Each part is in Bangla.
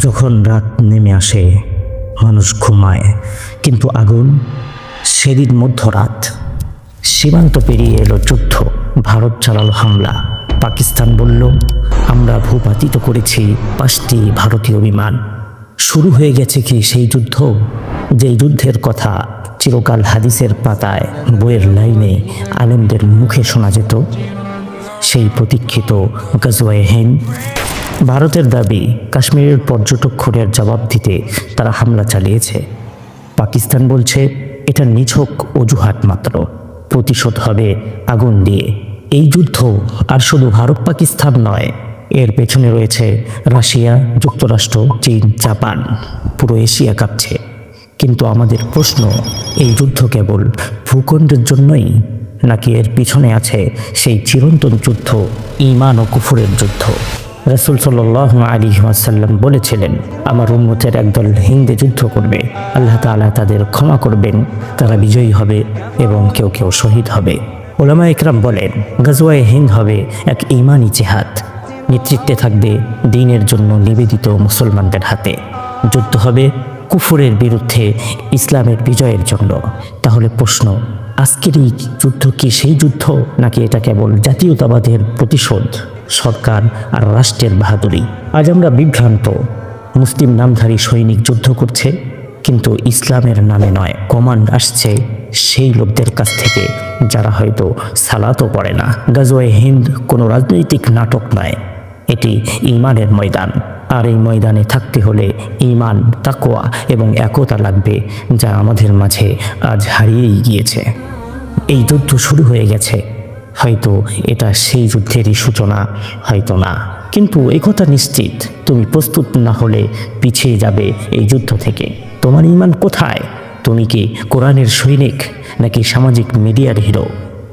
যখন রাত নেমে আসে, মানুষ ঘুমায়। কিন্তু আগুন, সেদিন মধ্যরাত। সীমান্ত পেরিয়ে এলো যুদ্ধ। ভারত চালালো হামলা। পাকিস্তান বলল, আমরা ভূপাতিত করেছি পাঁচটি ভারতীয় বিমান। শুরু হয়ে গেছে কি সেই যুদ্ধ? যেই যুদ্ধের কথা চিরকাল হাদিসের পাতায় বইয়ের লাইনে আলেমদের মুখে শোনা যেত, সেই প্রতীক্ষিত গজওয়ায়ে হিন্দ ভারতের দাবি কাশ্মীরের পর্যটক খুনের জবাব দিতে তারা হামলা চালিয়েছে। পাকিস্তান বলছে, এটা নিছক অজুহাত মাত্র। প্রতিশোধ হবে আগুন দিয়ে। এই যুদ্ধ আর শুধু ভারত পাকিস্তান নয়, এর পেছনে রয়েছে রাশিয়া, যুক্তরাষ্ট্র, চীন, জাপান, পুরো এশিয়া কাঁপছে। কিন্তু আমাদের প্রশ্ন, এই যুদ্ধ কেবল ভূখণ্ডের জন্যই নাকি এর পিছনে আছে সেই চিরন্তন যুদ্ধ ইমান ও কুফুরের যুদ্ধ? রসুল সাল্লাহ আলী ওয়াসাল্লাম বলেছিলেন, আমার উন্মতের একদল হিন্দে যুদ্ধ করবে, আল্লাহ তাআলা তাদের ক্ষমা করবেন, তারা বিজয়ী হবে এবং কেউ কেউ শহীদ হবে। ওলামা ইকরাম বলেন, গাজওয়ায়ে হিন্দ হবে এক ইমানি জেহাদ। নেতৃত্বে থাকবে দিনের জন্য নিবেদিত মুসলমানদের হাতে। যুদ্ধ হবে কুফুরের বিরুদ্ধে ইসলামের বিজয়ের জন্য। তাহলে প্রশ্ন, আজকের এই যুদ্ধ কি সেই যুদ্ধ নাকি এটা কেবল জাতীয়তাবাদের প্রতিশোধ? সরকার আর রাষ্ট্রের বাহাদুরি। আজ আমরা বিভ্রান্ত। মুসলিম নামধারী সৈনিক যুদ্ধ করছে, কিন্তু ইসলামের নামে নয়, কমান্ড আসছে সেই লোকদের কাছ থেকে, যারা হয়তো সালাতও পড়ে না। গাজওয়ে হিন্দ কোনো রাজনৈতিক নাটক নয়, এটি ইমানের ময়দান। আর এই ময়দানে থাকতে হলে ইমান তাকোয়া এবং একতা লাগবে, যা আমাদের মাঝে আজ হারিয়েই গিয়েছে। এই যুদ্ধ শুরু হয়ে গেছে। হয়তো এটা সেই যুদ্ধেরই সূচনা, হয়তো না। কিন্তু এই কথা নিশ্চিত, তুমি প্রস্তুত না হলে পিছিয়ে যাবে এই যুদ্ধ থেকে। তোমার ইমান কোথায়? তুমি কি কোরআনের সৈনিক, নাকি সামাজিক মিডিয়ার হিরো?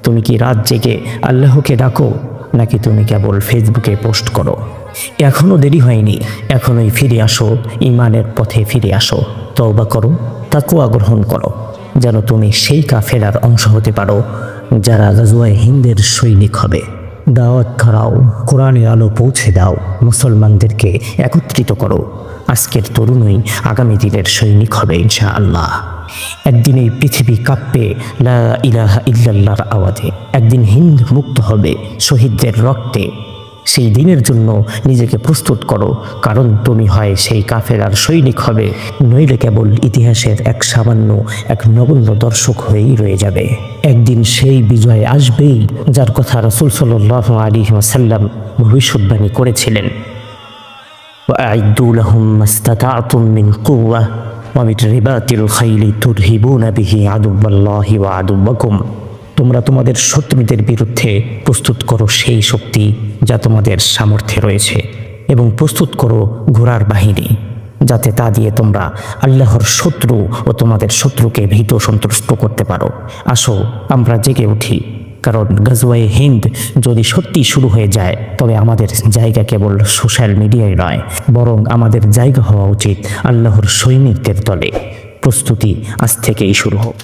তুমি কি রাত জেগে আল্লাহকে ডাকো, নাকি তুমি কেবল ফেসবুকে পোস্ট করো? এখনও দেরি হয়নি, এখনই ফিরে আসো, ইমানের পথে ফিরে আসো। তওবা করো তাকুয়া গ্রহণ করো, যেন তুমি সেই কাফেলার অংশ হতে পারো। যারা গাজুয়ায় হিন্দের সৈনিক হবে। দাওয়াত ধরাও কোরআনের আলো পৌঁছে দাও, মুসলমানদেরকে একত্রিত করো। আজকের তরুণই আগামী দিনের সৈনিক হবে ইনশা আল্লাহ একদিন এই পৃথিবী কাঁপবে লা ইলাহা ইল্লাল্লাহর আওয়াজে। একদিন হিন্দ মুক্ত হবে শহীদদের রক্তে। সেই দিনের জন্য নিজেকে প্রস্তুত করো কারণ তুমি হয় সেই কাফেরার সৈনিক হবে নইলে কেবল ইতিহাসের এক সামান্য এক নগণ্য দর্শক হয়েই রয়ে যাবে একদিন সেই বিজয় আসবেই যার কথা রসুল সাল্লাহ আলী ওয়াসাল্লাম ভবিষ্যৎবাণী করেছিলেন وأعدوا لهم ما استطعتم من قوة ومن رباط الخيل ترهبون به عدو الله وعدوكم তোমরা তোমাদের শত্রুদের বিরুদ্ধে প্রস্তুত করো সেই শক্তি যা তোমাদের সামর্থ্যে রয়েছে এবং প্রস্তুত করো ঘোড়ার বাহিনী, যাতে তা দিয়ে তোমরা আল্লাহর শত্রু ও তোমাদের শত্রুকে ভীত সন্তুষ্ট করতে পারো। আসো, আমরা জেগে উঠি, কারণ গাজওয়ায়ে হিন্দ যদি সত্যি শুরু হয়ে যায়, তবে আমাদের জায়গা কেবল সোশ্যাল মিডিয়ায় নয়, বরং আমাদের জায়গা হওয়া উচিত আল্লাহর সৈনিকদের দলে। প্রস্তুতি আজ থেকেই শুরু হোক।